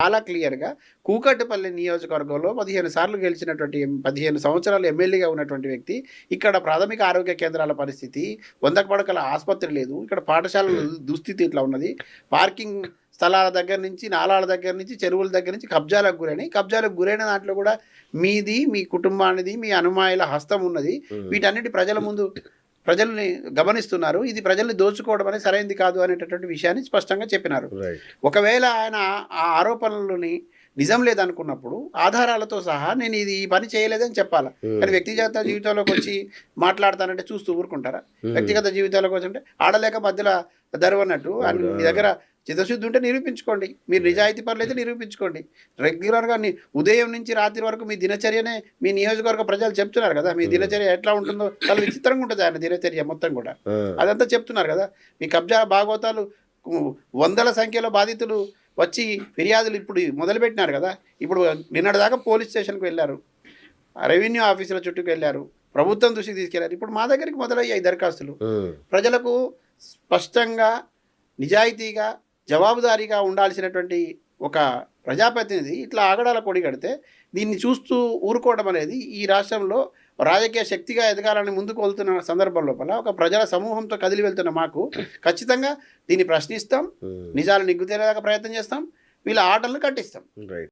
చాలా క్లియర్గా కూకట్పల్లి నియోజకవర్గంలో పదిహేను సార్లు గెలిచినటువంటి పదిహేను సంవత్సరాలు ఎమ్మెల్యేగా ఉన్నటువంటి వ్యక్తి ఇక్కడ ప్రాథమిక ఆరోగ్య కేంద్రాల పరిస్థితి వందకు పడకల ఆసుపత్రి లేదు ఇక్కడ పాఠశాలల దుస్థితి ఇట్లా ఉన్నది. పార్కింగ్ స్థలాల దగ్గర నుంచి నాలాల దగ్గర నుంచి చెరువుల దగ్గర నుంచి కబ్జాలకు గురైనాయి కబ్జాలకు గురైన దాంట్లో కూడా మీది మీ కుటుంబానిది మీ అనుమాయుల హస్తం ఉన్నది. వీటన్నిటి ప్రజల ముందు ప్రజల్ని గమనిస్తున్నారు. ఇది ప్రజల్ని దోచుకోవడం అనేది సరైనది కాదు అనేటటువంటి విషయాన్ని స్పష్టంగా చెప్పినారు. ఒకవేళ ఆయన ఆ ఆరోపణలని నిజం లేదనుకున్నప్పుడు ఆధారాలతో సహా నేను ఇది ఈ పని చేయలేదని చెప్పాలి? కానీ వ్యక్తిగత జీవితంలోకి వచ్చి మాట్లాడతానంటే చూస్తూ ఊరుకుంటారా? వ్యక్తిగత జీవితాలకు వచ్చి అంటే ఆడలేక మధ్యలో దరువన్నట్టు మీ దగ్గర చిత్తశుద్ధి ఉంటే నిరూపించుకోండి. మీరు నిజాయితీ పనులు అయితే నిరూపించుకోండి. రెగ్యులర్గా ఉదయం నుంచి రాత్రి వరకు మీ దినచర్యనే మీ నియోజకవర్గ ప్రజలు చెప్తున్నారు కదా. మీ దినచర్య ఎట్లా ఉంటుందో చాలా విచిత్రంగా ఉంటుంది ఆయన దినచర్య మొత్తం కూడా. అదంతా చెప్తున్నారు కదా. మీ కబ్జా భాగవతాలు వందల సంఖ్యలో బాధితులు వచ్చి ఫిర్యాదులు ఇప్పుడు మొదలుపెట్టినారు కదా. ఇప్పుడు నిన్నటిదాకా పోలీస్ స్టేషన్కి వెళ్ళారు. రెవెన్యూ ఆఫీసుల చుట్టూకు వెళ్ళారు. ప్రభుత్వం దృష్టికి తీసుకెళ్ళారు. ఇప్పుడు మా దగ్గరికి మొదలయ్యాయి దరఖాస్తులు. ప్రజలకు స్పష్టంగా నిజాయితీగా జవాబుదారీగా ఉండాల్సినటువంటి ఒక ప్రజాప్రతినిధి ఇట్లా ఆగడాల కొడి కడితే దీన్ని చూస్తూ ఊరుకోవడం అనేది ఈ రాష్ట్రంలో రాజకీయ శక్తిగా ఎదగాలని ముందుకు వెళ్తున్న సందర్భం లోపల ఒక ప్రజల సమూహంతో కదిలి వెళ్తున్న మాకు ఖచ్చితంగా దీన్ని ప్రశ్నిస్తాం నిజాలు నిగ్గుతేలేదాకా ప్రయత్నం చేస్తాం వీళ్ళ ఆటలను కట్టిస్తాం.